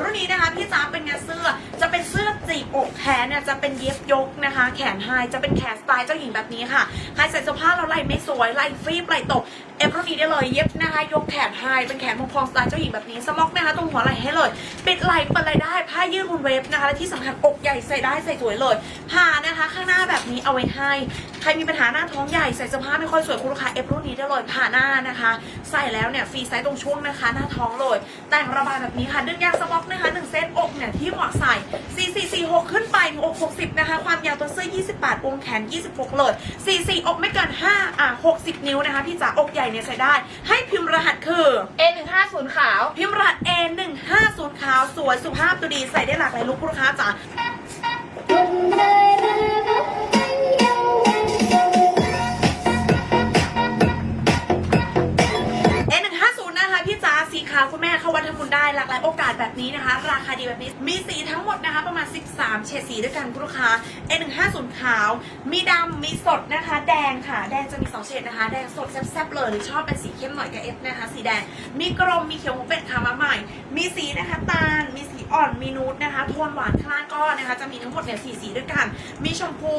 รุ่นนี้นะคะพี่จ้าเป็นงานเสื้อจะเป็นเสื้อจีบอกแขนเนี่ยจะเป็นเย็บยกนะคะ แขนไฮจะเป็นแขนสไตล์เจ้าหญิงแบบนี้ค่ะใครใส่เสื้อผ้าแล้วไหล่ไม่สวยไหล่ฟรีไหล่ตกเอฟรุ่นนี้ได้เลยเย็บนะคะ ยกแขนไฮเป็นแขนพองๆสไตล์เจ้าหญิงแบบนี้สล็อกนะคะตรงหัวไหล่ให้เลยปิดไหล่เปิดไหล่ได้ผ้ายืดบนเวฟนะคะและที่สำคัญอกใหญ่ใส่ได้ใส่สวยเลยผ้านะคะ ข้างหน้าแบบนี้เอาไว้ให้ใรมีปัญหาหน้าท้องใหญ่ใส่เสื้อผ้าไม่ค่อยสวยคุณลูกค้าเอฟรุ่นนี้ได้เลยผ่าหน้านะคะ ใส่แล้วเนี่ยฟรีไซส์ตรงช่วงนะคะ หน้าท้องเลย แต่งระบายแบบนี้ค่ะดึงยางสม็อกนะคะ1เซตอกเนี่ยที่เหมาะใส่4446ขึ้นไปอก60นะคะ ความยาวตัวเสื้อ 28วงแขน 26 เลย44อกไม่เกิน5อะ60 นิ้วนะคะ พี่จ๋าอกใหญ่เนี่ยใส่ได้ ให้พิมพ์รหัสคือ A150 ขาว พิมพ์รหัส A150 ขาวสวยสุภาพตัวดีใส่ได้หลากหลายลุคลูกค้าจ๋า ม่เข้าวัดทำบุญได้หลากหลายโอกาสแบบนี้นะคะ ราคาดีแบบนี้ มีสีทั้งหมดนะคะ ประมาณ 13 เฉดสีด้วยกันคุณลูกค้า N150 ขาว มีดำมีสดนะคะ แดงค่ะ แดงจะมี 2 เฉดนะคะ แดงสดแซ่บๆเลยหรือชอบเป็นสีเข้มหน่อยก็เอฟนะคะ สีแดง มีกรมมีเขียวหัวเป็ มีสีนะคะตาล มีสีอ่อนมีนูดนะคะโทนหวานข้างล่างก็นะคะ จะมีทั้งหมดเนี่ยสีสีด้วยกัน มีชมพู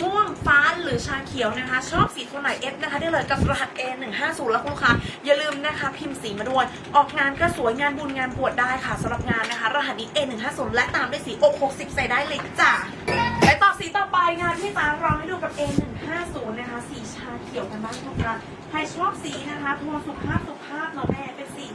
ม่วงฟ้าหรือชาเขียวนะคะ ชอบสีโทนไหนเอฟนะคะได้เลยกับรหัส A150 แล้วคุณลูกค้าอย่าลืมนะคะพิมพ์สีมาด้วย ออกงานก็สวยงานบุญงานบวชได้ค่ะสำหรับงานนะคะ รหัสนี้ A150 และตามด้วยสีอก60 ใส่ได้เลยจ้ะไปต่อสีต่อไปงานที่ตามเราให้ดูกับ A150 นะคะ สีชาเขียวกันบ้างทุกท่านใครชอบสีนะคะโทนสุภาพสุภาพเนาะแม่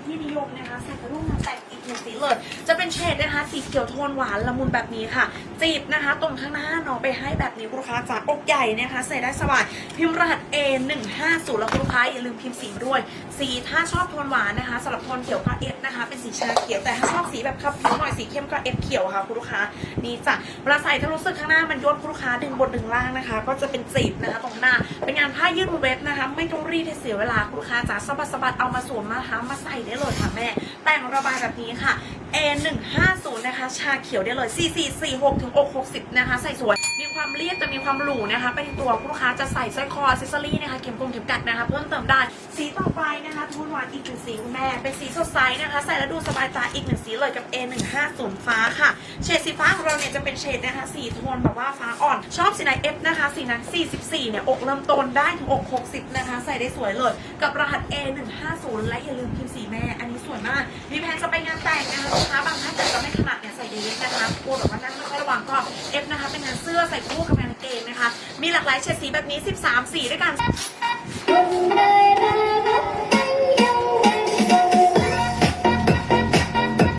ที่นิยมนะคะใส่กระรุ่งมาแต่งอีกหนึ่งสีเลยจะเป็นเฉดนะคะสีเขียวโทนหวานละมุนแบบนี้ค่ะ จีบนะคะ ตรงข้างหน้าเนาะไปให้แบบนี้คุณลูกค้าจากอกใหญ่นะคะ ใส่ได้สบายพิมพ์รหัส A150 แล้วคุณลูกค้าอย่าลืมพิมพ์สีด้วย สีถ้าชอบโทนหวานนะคะสำหรับโทนเขียวก็ F นะคะ เป็นสีชาเขียวแต่ถ้าชอบสีแบบขับผิวหน่อยสีเข้มก็ F เขียวค่ะคุณลูกค้านี่จ้ะเวลาใส่ถ้ารู้สึกข้างหน้ามันย่นคุณลูกค้าดึงบนดึงล่างนะคะ ก็จะเป็นจีบนะคะ ตรงหน้า เป็นงานผ้ายืดเว็บนะคะ ไม่ต้องรีดให้เสียเวลาคุณลูกค้าจ๋าสบัดสบัดเอามาสวมมาทามาใส่ได้เลยค่ะแม่ แต่งระบายแบบนี้ค่ะ A150 นะคะ ชาเขียวได้เลย 4446ถึงอก60 นะคะ ใส่สวย มีความเรียบแต่มีความหรูนะคะ เป็นตัวลูกค้าจะใส่สร้อยคอซิสซอรี่นะคะ เข็มกลมเข็มกัดนะคะ เพิ่มเติมได้ สีต่อไปนะคะ วานอีกหนึ่งสีคุณแม่ เป็นสีสดใสนะคะ ใส่แล้วดูสบายตาอีกหนึ่งสีเลยกับ A150 ฟ้าค่ะ เฉดสีฟ้าของเราเนี่ยจะเป็นเฉดนะคะ สีโทนแบบว่าฟ้าอ่อน ชอบสีไหน F นะคะ สีนั้น 44 เนี่ย อกเริ่มต้นได้ถึงอก 60 นะคะ ใส่ได้สวยเลย กับรหัส A150 และอย่าลืมพิมพ์สีแม่ อันนี้สวยมาก มีแพนจะไปงานแต่งนะคะลูกค้าบางท่านอาจจะไม่ถนัดเนี่ยใส่ดีๆนะคะกลัวแบบว่านั่งไม่ค่อยระวังก็ F นะคะ เป็นงานเสื้อใส่คู่กับงานกางเกงนะคะ มีหลากหลายเฉดสีแบบนี้ 13 สีด้วยกัน